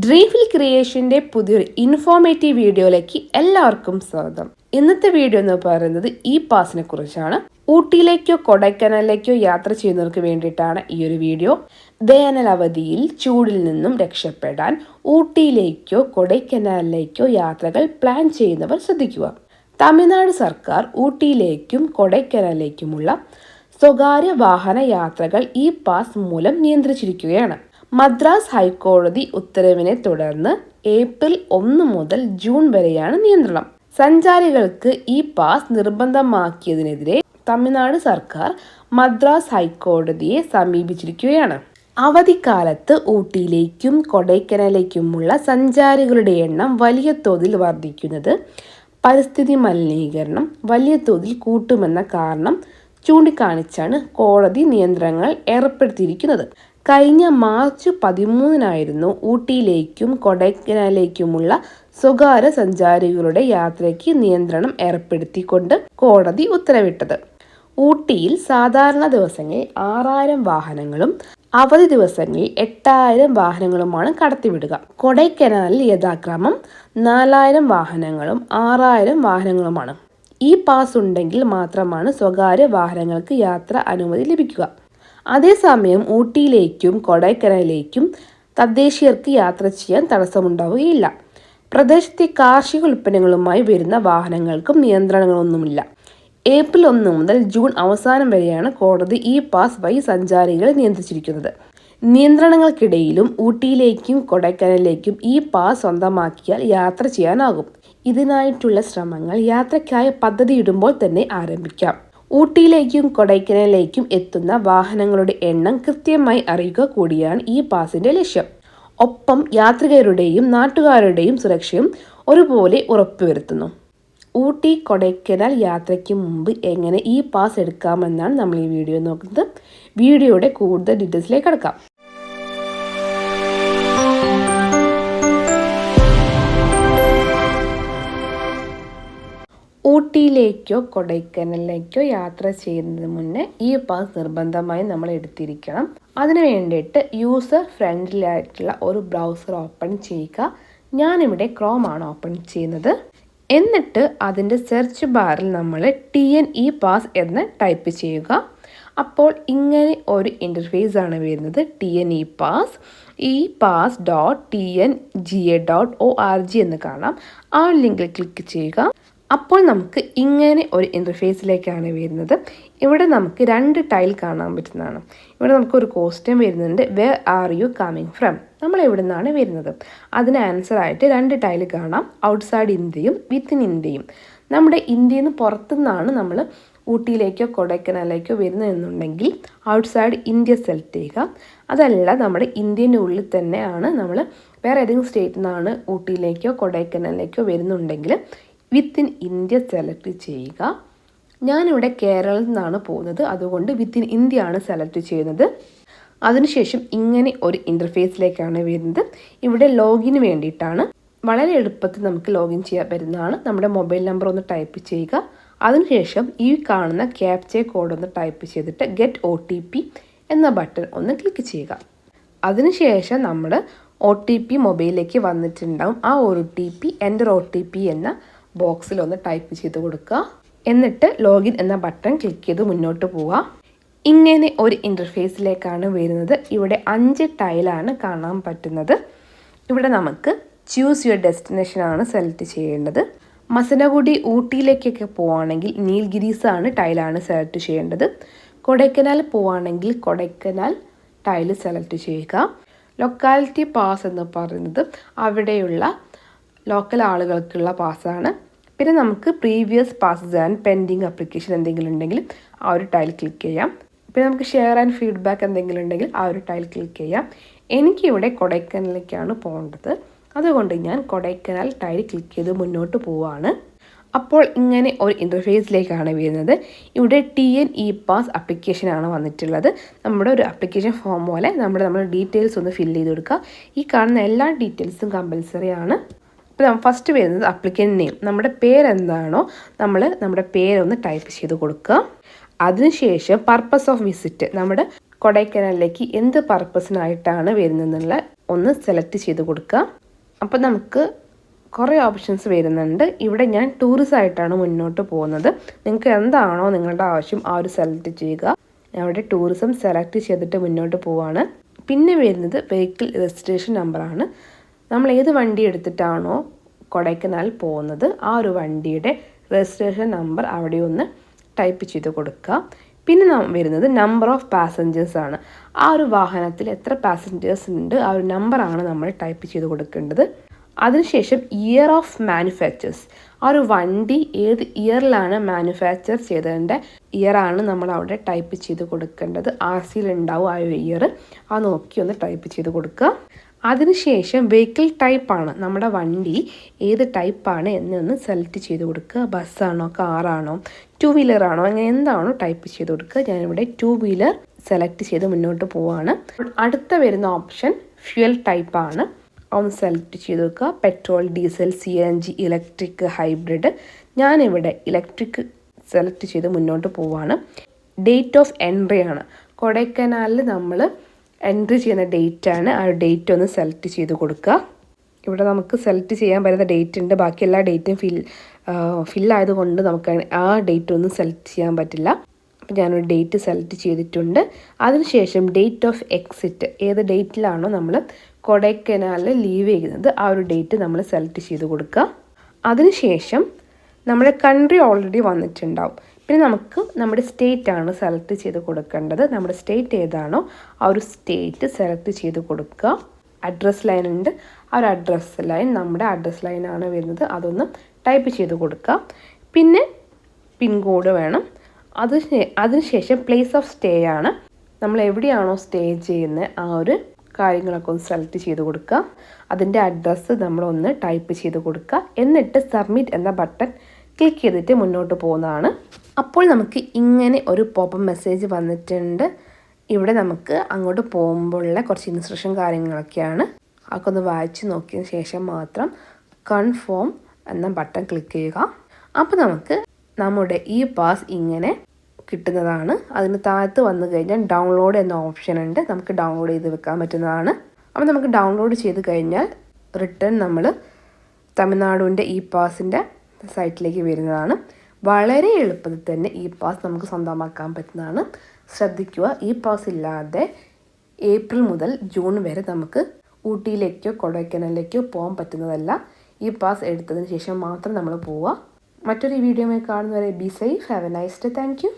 ഡ്രീഫിൽ ക്രിയേഷന്റെ പുതിയൊരു ഇൻഫോർമേറ്റീവ് വീഡിയോയിലേക്ക് എല്ലാവർക്കും സ്വാഗതം. ഇന്നത്തെ വീഡിയോ എന്ന് പറയുന്നത് ഈ പാസിനെ കുറിച്ചാണ്. ഊട്ടിയിലേക്കോ കൊടൈക്കനാലിലേക്കോ യാത്ര ചെയ്യുന്നവർക്ക് വേണ്ടിയിട്ടാണ് ഈ ഒരു വീഡിയോ വേനൽ അവധിയിൽ ചൂടിൽ നിന്നും രക്ഷപ്പെടാൻ ഊട്ടിയിലേക്കോ കൊടൈക്കനാലിലേക്കോ യാത്രകൾ പ്ലാൻ ചെയ്യുന്നവർ ശ്രദ്ധിക്കുക. തമിഴ്നാട് സർക്കാർ ഊട്ടിയിലേക്കും കൊടൈക്കനാലിലേക്കുമുള്ള സ്വകാര്യ വാഹന യാത്രകൾ ഈ പാസ് മൂലം നിയന്ത്രിച്ചിരിക്കുകയാണ്. മദ്രാസ് ഹൈക്കോടതി ഉത്തരവിനെ തുടർന്ന് ഏപ്രിൽ ഒന്ന് മുതൽ ജൂൺ വരെയാണ് നിയന്ത്രണം. സഞ്ചാരികൾക്ക് ഈ പാസ് നിർബന്ധമാക്കിയതിനെതിരെ തമിഴ്നാട് സർക്കാർ മദ്രാസ് ഹൈക്കോടതിയെ സമീപിച്ചിരിക്കുകയാണ്. അവധിക്കാലത്ത് ഊട്ടിയിലേക്കും കൊടൈക്കനാലേക്കുമുള്ള സഞ്ചാരികളുടെ എണ്ണം വലിയ തോതിൽ വർദ്ധിക്കുന്നത് പരിസ്ഥിതി മലിനീകരണം വലിയ തോതിൽ കൂട്ടുമെന്ന കാരണം ചൂണ്ടിക്കാണിച്ചാണ് കോടതി നിയന്ത്രണങ്ങൾ ഏർപ്പെടുത്തിയിരിക്കുന്നത്. കഴിഞ്ഞ മാർച്ച് പതിമൂന്നിനായിരുന്നു ഊട്ടിയിലേക്കും കൊടൈക്കനാലിലേക്കുമുള്ള സ്വകാര്യ സഞ്ചാരികളുടെ യാത്രയ്ക്ക് നിയന്ത്രണം ഏർപ്പെടുത്തിക്കൊണ്ട് കോടതി ഉത്തരവിട്ടത്. ഊട്ടിയിൽ സാധാരണ ദിവസങ്ങളിൽ ആറായിരം വാഹനങ്ങളും അവധി ദിവസങ്ങളിൽ എട്ടായിരം വാഹനങ്ങളുമാണ് കടത്തിവിടുക. കൊടൈക്കനാലിൽ യഥാക്രമം നാലായിരം വാഹനങ്ങളും ആറായിരം വാഹനങ്ങളുമാണ്. ഈ പാസ് ഉണ്ടെങ്കിൽ മാത്രമാണ് സ്വകാര്യ വാഹനങ്ങൾക്ക് യാത്ര അനുമതി ലഭിക്കുക. അതേസമയം ഊട്ടിയിലേക്കും കൊടൈക്കനാലിലേക്കും തദ്ദേശീയർക്ക് യാത്ര ചെയ്യാൻ തടസ്സമുണ്ടാവുകയില്ല. പ്രദേശത്തെ കാർഷിക ഉൽപ്പന്നങ്ങളുമായി വരുന്ന വാഹനങ്ങൾക്കും നിയന്ത്രണങ്ങളൊന്നുമില്ല. ഏപ്രിൽ ഒന്ന് മുതൽ ജൂൺ അവസാനം വരെയാണ് കോടതി ഇ പാസ് വഴി സഞ്ചാരികളെ നിയന്ത്രിച്ചിരിക്കുന്നത്. നിയന്ത്രണങ്ങൾക്കിടയിലും ഊട്ടിയിലേക്കും കൊടൈക്കനാലിലേക്കും ഇ പാസ് സ്വന്തമാക്കിയാൽ യാത്ര ചെയ്യാനാകും. ഇതിനായിട്ടുള്ള ശ്രമങ്ങൾ യാത്രയ്ക്കായ പദ്ധതിയിടുമ്പോൾ തന്നെ ആരംഭിക്കാം. ഊട്ടിയിലേക്കും കൊടൈക്കനാലിലേക്കും എത്തുന്ന വാഹനങ്ങളുടെ എണ്ണം കൃത്യമായി അറിയുക കൂടിയാണ് ഈ പാസിന്റെ ലക്ഷ്യം. ഒപ്പം യാത്രികരുടെയും നാട്ടുകാരുടെയും സുരക്ഷയും ഒരുപോലെ ഉറപ്പുവരുത്തുന്നു. ഊട്ടി കൊടൈക്കനാൽ യാത്രയ്ക്ക് മുമ്പ് എങ്ങനെ ഈ പാസ് എടുക്കാമെന്നാണ് നമ്മൾ ഈ വീഡിയോ നോക്കുന്നത്. വീഡിയോയുടെ കൂടുതൽ ഡീറ്റെയിൽസിലേക്ക് കടക്കാം. ഊട്ടിയിലേക്കോ കൊടൈക്കനലിലേക്കോ യാത്ര ചെയ്യുന്നതിന് മുന്നേ ഈ പാസ് നിർബന്ധമായും നമ്മൾ എടുത്തിരിക്കണം. അതിന് വേണ്ടിയിട്ട് യൂസർ ഫ്രണ്ട്ലി ആയിട്ടുള്ള ഒരു ബ്രൗസർ ഓപ്പൺ ചെയ്യുക. ഞാനിവിടെ ക്രോം ആണ് ഓപ്പൺ ചെയ്യുന്നത്. എന്നിട്ട് അതിന്റെ സെർച്ച് ബാറിൽ നമ്മൾ ടി എൻ ഇ പാസ് എന്ന് ടൈപ്പ് ചെയ്യുക. അപ്പോൾ ഇങ്ങനെ ഒരു ഇന്റർഫേസ് ആണ് വരുന്നത് T N E pass E pass dot T N G A dot O R G എന്ന് കാണാം. ആ ലിങ്കിൽ ക്ലിക്ക് ചെയ്യുക. അപ്പോൾ നമുക്ക് ഇങ്ങനെ ഒരു ഇന്റർഫേസിലേക്കാണ് വരുന്നത്. ഇവിടെ നമുക്ക് രണ്ട് ടൈൽ കാണാൻ പറ്റുന്നതാണ്. ഇവിടെ നമുക്ക് ഒരു ക്വസ്റ്റ്യൻ വരുന്നുണ്ട്. Where are you coming from നമ്മൾ എവിടെ നിന്നാണ് വരുന്നത്? അതിന് ആൻസർ ആയിട്ട് രണ്ട് ടൈൽ കാണാം. ഔട്ട്സൈഡ് ഇന്ത്യയും വിത്തിൻ ഇന്ത്യയും. നമ്മുടെ ഇന്ത്യയിൽ നിന്ന് പുറത്തുനിന്നാണ് നമ്മൾ ഊട്ടിയിലേക്കോ കൊടൈക്കനാലേക്കോ വരുന്നതെന്നുണ്ടെങ്കിൽ ഔട്ട്സൈഡ് ഇന്ത്യ സെലക്ട് ചെയ്യുക. അതല്ല നമ്മുടെ ഇന്ത്യന്റെ ഉള്ളിൽ തന്നെയാണ് നമ്മൾ വേറെ ഏതെങ്കിലും സ്റ്റേറ്റിൽ നിന്നാണ് ഊട്ടിയിലേക്കോ കൊടൈക്കനാലിലേക്കോ വരുന്നുണ്ടെങ്കിൽ വിത്തിൻ ഇന്ത്യ സെലക്ട് ചെയ്യുക. ഞാനിവിടെ കേരളത്തിൽ നിന്നാണ് പോകുന്നത്. അതുകൊണ്ട് വിത്തിൻ ഇന്ത്യ ആണ് സെലക്ട് ചെയ്യുന്നത്. അതിനുശേഷം ഇങ്ങനെ ഒരു ഇന്റർഫേസിലേക്കാണ് വരുന്നത്. ഇവിടെ ലോഗിന് വേണ്ടിയിട്ടാണ്. വളരെ എളുപ്പത്തിൽ നമുക്ക് ലോഗിൻ ചെയ്യാൻ പറ്റുന്നതാണ്. നമ്മുടെ മൊബൈൽ നമ്പർ ഒന്ന് ടൈപ്പ് ചെയ്യുക. അതിനുശേഷം ഈ കാണുന്ന ക്യാപ്ചെ കോഡ് ഒന്ന് ടൈപ്പ് ചെയ്തിട്ട് ഗെറ്റ് ഒ എന്ന ബട്ടൺ ഒന്ന് ക്ലിക്ക് ചെയ്യുക. അതിനുശേഷം നമ്മൾ ഒ ടി പി മൊബൈലിലേക്ക് വന്നിട്ടുണ്ടാവും. ആ ഒ ടി പി എന്റെ ഒ ടി പി എന്ന ബോക്സിൽ ഒന്ന് ടൈപ്പ് ചെയ്ത് കൊടുക്കുക. എന്നിട്ട് ലോഗിൻ എന്ന ബട്ടൺ ക്ലിക്ക് ചെയ്ത് മുന്നോട്ട് പോവുക. ഇങ്ങനെ ഒരു ഇന്റർഫേസിലേക്കാണ് വരുന്നത്. ഇവിടെ അഞ്ച് ടൈലാണ് കാണാൻ പറ്റുന്നത്. ഇവിടെ നമുക്ക് ചൂസ് യുവർ ഡെസ്റ്റിനേഷൻ ആണ് സെലക്ട് ചെയ്യേണ്ടത്. മസനഗുഡി ഊട്ടിയിലേക്കൊക്കെ പോവുകയാണെങ്കിൽ നീൽഗിരീസ് ആണ് ടൈലാണ് സെലക്ട് ചെയ്യേണ്ടത്. കൊടൈക്കനാൽ പോവുകയാണെങ്കിൽ കൊടൈക്കനാൽ ടൈൽ സെലക്ട് ചെയ്യുക. ലൊക്കാലിറ്റി പാസ് എന്ന് പറയുന്നത് അവിടെയുള്ള ലോക്കൽ ആളുകൾക്കുള്ള പാസ്സാണ് പിന്നെ നമുക്ക് previous passes and pending application എന്തെങ്കിലും ഉണ്ടെങ്കിൽ ആ ഒരു ടൈൽ ക്ലിക്ക് ചെയ്യാം. പിന്നെ നമുക്ക് ഷെയർ ആൻഡ് ഫീഡ്ബാക്ക് എന്തെങ്കിലും ഉണ്ടെങ്കിൽ ആ ഒരു ടൈൽ ക്ലിക്ക് ചെയ്യാം. എനിക്കിവിടെ കൊടൈക്കനാലിലേക്കാണ് പോകേണ്ടത്. അതുകൊണ്ട് ഞാൻ കൊടൈക്കനാൽ ടൈൽ ക്ലിക്ക് ചെയ്ത് മുന്നോട്ട് പോവുകയാണ് അപ്പോൾ ഇങ്ങനെ ഒരു ഇന്റർഫേസിലേക്കാണ് വരുന്നത്. ഇവിടെ ടി എൻ ഇ പാസ് അപ്ലിക്കേഷനാണ് വന്നിട്ടുള്ളത്. നമ്മുടെ ഒരു അപ്ലിക്കേഷൻ ഫോം പോലെ നമ്മുടെ നമ്മുടെ ഡീറ്റെയിൽസ് ഒന്ന് ഫില്ല് ചെയ്ത് കൊടുക്കുക. ഈ കാണുന്ന എല്ലാ ഡീറ്റെയിൽസും കമ്പൽസറി ആണ്. അപ്പോൾ ഫസ്റ്റ് വരുന്നത് അപ്ലിക്കന്റ് നെയിം നമ്മുടെ പേരെന്താണോ നമ്മൾ നമ്മുടെ പേരൊന്ന് ടൈപ്പ് ചെയ്ത് കൊടുക്കുക. അതിനുശേഷം പർപ്പസ് ഓഫ് വിസിറ്റ് നമ്മുടെ കൊടൈക്കനാലിലേക്ക് എന്ത് പർപ്പസിനായിട്ടാണ് വരുന്നതെന്നുള്ള ഒന്ന് സെലക്ട് ചെയ്ത് കൊടുക്കുക. അപ്പം നമുക്ക് കുറേ ഓപ്ഷൻസ് വരുന്നുണ്ട്. ഇവിടെ ഞാൻ ടൂറിസ്റ്റ് ആയിട്ടാണ് മുന്നോട്ട് പോകുന്നത്. നിങ്ങൾക്ക് എന്താണോ നിങ്ങളുടെ ആവശ്യം ആ ഒരു സെലക്ട് ചെയ്യുക. അവിടെ ടൂറിസം സെലക്ട് ചെയ്തിട്ട് മുന്നോട്ട് പോവാണ്. പിന്നെ വരുന്നത് വെഹിക്കിൾ രജിസ്ട്രേഷൻ നമ്പറാണ് നമ്മൾ ഏത് വണ്ടി എടുത്തിട്ടാണോ കൊടൈക്കനാൽ പോകുന്നത് ആ ഒരു വണ്ടിയുടെ രജിസ്ട്രേഷൻ നമ്പർ അവിടെ ഒന്ന് ടൈപ്പ് ചെയ്ത് കൊടുക്കുക. പിന്നെ വരുന്നത് നമ്പർ ഓഫ് പാസഞ്ചേഴ്സ് ആണ്. ആ ഒരു വാഹനത്തിൽ എത്ര പാസഞ്ചേഴ്സ് ഉണ്ട് ആ ഒരു നമ്പറാണ് നമ്മൾ ടൈപ്പ് ചെയ്ത് കൊടുക്കേണ്ടത്. അതിനുശേഷം ഇയർ ഓഫ് മാനുഫാക്ചേഴ്സ് ആ ഒരു വണ്ടി ഏത് ഇയറിലാണ് മാനുഫാക്ചർ ചെയ്തതിന്റെ ഇയറാണ് നമ്മൾ അവിടെ ടൈപ്പ് ചെയ്ത് കൊടുക്കേണ്ടത്. ആർ സിയിൽ ഉണ്ടാവും ആ ഒരു ഇയർ ആ നോക്കി ഒന്ന് ടൈപ്പ് ചെയ്ത് കൊടുക്കുക. അതിനുശേഷം വെഹിക്കിൾ ടൈപ്പാണ് നമ്മുടെ വണ്ടി ഏത് ടൈപ്പാണ് എന്നൊന്ന് സെലക്ട് ചെയ്ത് കൊടുക്കുക. ബസ്സാണോ കാറാണോ ടു വീലർ ആണോ അങ്ങനെ എന്താണോ ടൈപ്പ് ചെയ്ത് കൊടുക്കുക. ഞാനിവിടെ ടു വീലർ സെലക്ട് ചെയ്ത് മുന്നോട്ട് പോവാണ്. അടുത്ത വരുന്ന ഓപ്ഷൻ ഫ്യുവൽ ടൈപ്പാണ് ഒന്ന് സെലക്ട് ചെയ്ത് വെക്കുക petrol diesel C N G electric hybrid ഞാനിവിടെ ഇലക്ട്രിക് സെലക്ട് ചെയ്ത് മുന്നോട്ട് പോവാണ്. ഡേറ്റ് ഓഫ് എൻട്രി ആണ്. കൊടൈക്കനാലിൽ നമ്മൾ എൻട്രി ചെയ്യുന്ന ഡേറ്റ് ആണ്. ആ ഡേറ്റ് ഒന്ന് സെലക്ട് ചെയ്ത് കൊടുക്കുക. ഇവിടെ നമുക്ക് സെലക്ട് ചെയ്യാൻ പറ്റുന്ന ഡേറ്റ് ഉണ്ട്. ബാക്കി എല്ലാ ഡേറ്റും ഫിൽ ഫില്ലായതുകൊണ്ട് നമുക്ക് ആ ഡേറ്റ് ഒന്നും സെലക്ട് ചെയ്യാൻ പറ്റില്ല. അപ്പോൾ ഞാനൊരു ഡേറ്റ് സെലക്ട് ചെയ്തിട്ടുണ്ട്. അതിനുശേഷം ഡേറ്റ് ഓഫ് എക്സിറ്റ് ഏത് ഡേറ്റിലാണോ നമ്മൾ കൊടൈക്കനാലിൽ ലീവ് ചെയ്യുന്നത് ആ ഒരു ഡേറ്റ് നമ്മൾ സെലക്ട് ചെയ്ത് കൊടുക്കുക. അതിനുശേഷം നമ്മുടെ കൺട്രി ഓൾറെഡി വന്നിട്ടുണ്ടാവും. പിന്നെ നമുക്ക് നമ്മുടെ സ്റ്റേറ്റ് ആണ് സെലക്ട് ചെയ്ത് കൊടുക്കേണ്ടത്. നമ്മുടെ സ്റ്റേറ്റ് ഏതാണോ ആ ഒരു സ്റ്റേറ്റ് സെലക്ട് ചെയ്ത് കൊടുക്കുക. അഡ്രസ് ലൈൻ ഉണ്ട്. ആ ഒരു അഡ്രസ് ലൈൻ നമ്മുടെ അഡ്രസ് ലൈനാണ് വരുന്നത്. അതൊന്ന് ടൈപ്പ് ചെയ്ത് കൊടുക്കുക. പിന്നെ പിൻകോഡ് വേണം. അത് അതിനുശേഷം പ്ലേസ് ഓഫ് സ്റ്റേ ആണ്. നമ്മൾ എവിടെയാണോ സ്റ്റേ ചെയ്യുന്നത് ആ ഒരു കാര്യങ്ങളൊക്കെ ഒന്ന് സെലക്ട് ചെയ്ത് കൊടുക്കുക. അതിന്റെ അഡ്രസ്സ് നമ്മളൊന്ന് ടൈപ്പ് ചെയ്ത് കൊടുക്കുക. എന്നിട്ട് സബ്മിറ്റ് എന്ന ബട്ടൺ ക്ലിക്ക് ചെയ്തിട്ട് മുന്നോട്ട് പോകുന്നതാണ്. അപ്പോൾ നമുക്ക് ഇങ്ങനെ ഒരു പോപ്പ് മെസ്സേജ് വന്നിട്ടുണ്ട്. ഇവിടെ നമുക്ക് അങ്ങോട്ട് പോകുമ്പോഴുള്ള കുറച്ച് ഇൻസ്ട്രക്ഷൻ കാര്യങ്ങളൊക്കെയാണ്. അതൊക്കെ ഒന്ന് വായിച്ച് നോക്കിയതിന് ശേഷം മാത്രം കൺഫേം എന്ന ബട്ടൺ ക്ലിക്ക് ചെയ്യുക. അപ്പോൾ നമുക്ക് നമ്മുടെ ഈ പാസ് ഇങ്ങനെ കിട്ടുന്നതാണ്. അതിന് താഴത്ത് വന്നു കഴിഞ്ഞാൽ ഡൗൺലോഡ് എന്ന ഓപ്ഷൻ ഉണ്ട്. നമുക്ക് ഡൗൺലോഡ് ചെയ്ത് വെക്കാൻ പറ്റുന്നതാണ്. അപ്പോൾ നമുക്ക് ഡൗൺലോഡ് ചെയ്ത് കഴിഞ്ഞാൽ റിട്ടേൺ നമ്മൾ തമിഴ്നാടുവിന്റെ ഇ പാസിന്റെ സൈറ്റിലേക്ക് വരുന്നതാണ്. വളരെ എളുപ്പത്തിൽ തന്നെ ഈ പാസ് നമുക്ക് സ്വന്തമാക്കാൻ പറ്റുന്നതാണ്. ശ്രദ്ധിക്കുക ഈ പാസ് ഇല്ലാതെ ഏപ്രിൽ മുതൽ ജൂൺ വരെ നമുക്ക് ഊട്ടിയിലേക്കോ കൊടൈക്കനാലിലേക്കോ പോകാൻ പറ്റുന്നതല്ല. ഈ പാസ് എടുത്തതിന് ശേഷം മാത്രം നമ്മൾ പോവുക. മറ്റൊരു വീഡിയോയിൽ കാണുന്നവരെ be safe have a nice day thank you